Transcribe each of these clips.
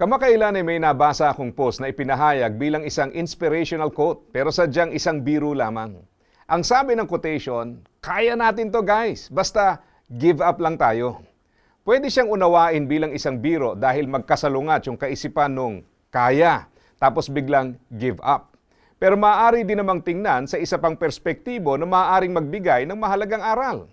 Kamakailan ay may nabasa akong post na ipinahayag bilang isang inspirational quote pero sadyang isang biro lamang. Ang sabi ng quotation, kaya natin to guys, basta give up lang tayo. Pwede siyang unawain bilang isang biro dahil magkasalungat yung kaisipan nung kaya, tapos biglang give up. Pero maaari din namang tingnan sa isa pang perspektibo na maaaring magbigay ng mahalagang aral.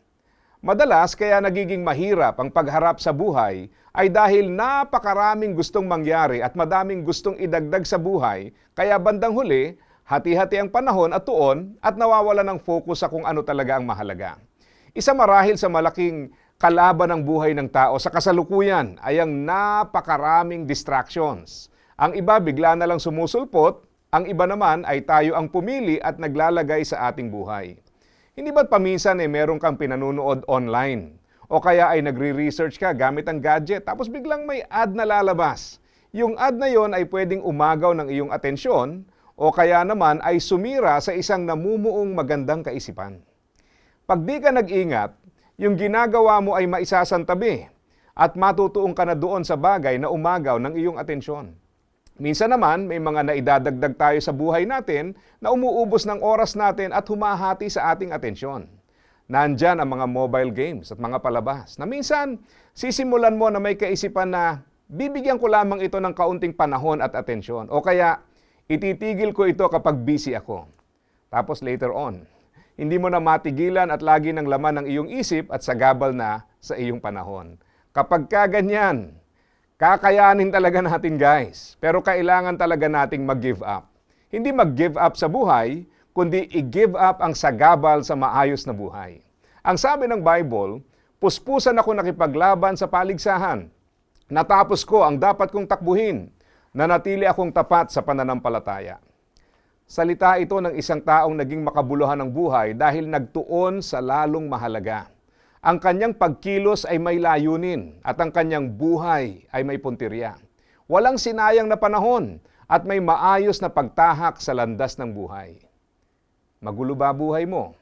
Madalas kaya nagiging mahirap ang pagharap sa buhay ay dahil napakaraming gustong mangyari at madaming gustong idagdag sa buhay, kaya bandang huli, hati-hati ang panahon at tuon at nawawala ng focus sa kung ano talaga ang mahalaga. Isa marahil sa malaking kalaban ng buhay ng tao sa kasalukuyan ay ang napakaraming distractions. Ang iba bigla na lang sumusulpot, ang iba naman ay tayo ang pumili at naglalagay sa ating buhay. Hindi ba't paminsan eh meron kang pinanunood online? O kaya ay nagre-research ka gamit ang gadget tapos biglang may ad na lalabas. Yung ad na yon ay pwedeng umagaw ng iyong atensyon o kaya naman ay sumira sa isang namumuong magandang kaisipan. Pag di ka nag-ingat, yung ginagawa mo ay maisasantabi at matutuong ka na doon sa bagay na umagaw ng iyong atensyon. Minsan naman, may mga naidadagdag tayo sa buhay natin na umuubos ng oras natin at humahati sa ating atensyon. Nandyan ang mga mobile games at mga palabas na minsan sisimulan mo na may kaisipan na bibigyan ko lamang ito ng kaunting panahon at atensyon o kaya ititigil ko ito kapag busy ako. Tapos later on, hindi mo na matigilan at lagi ng laman ng iyong isip at sagabal na sa iyong panahon. Kapag ka ganyan, Kakayanin talaga natin guys, pero kailangan talaga nating mag-give up. Hindi mag-give up sa buhay, kundi i-give up ang sagabal sa maayos na buhay. Ang sabi ng Bible, puspusan ako nakipaglaban sa paligsahan. Natapos ko ang dapat kong takbuhin, nanatili akong tapat sa pananampalataya. Salita ito ng isang taong naging makabuluhan ng buhay dahil nagtuon sa lalong mahalaga. Ang kanyang pagkilos ay may layunin at ang kanyang buhay ay may puntirya. Walang sinayang na panahon at may maayos na pagtahak sa landas ng buhay. Magulo ba buhay mo?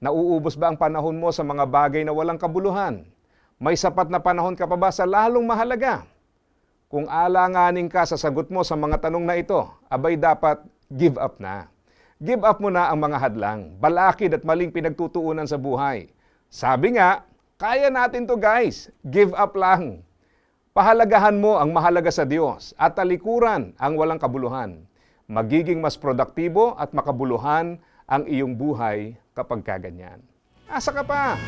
Nauubos ba ang panahon mo sa mga bagay na walang kabuluhan? May sapat na panahon ka pa ba sa lalong mahalaga? Kung alanganin ka sa sagot mo sa mga tanong na ito, abay dapat give up na. Give up mo na ang mga hadlang, balakid at maling pinagtutuunan sa buhay. Sabi nga, kaya natin to guys, give up lang. Pahalagahan mo ang mahalaga sa Diyos at talikuran ang walang kabuluhan. Magiging mas produktibo at makabuluhan ang iyong buhay kapag kaganyan. Asa ka pa?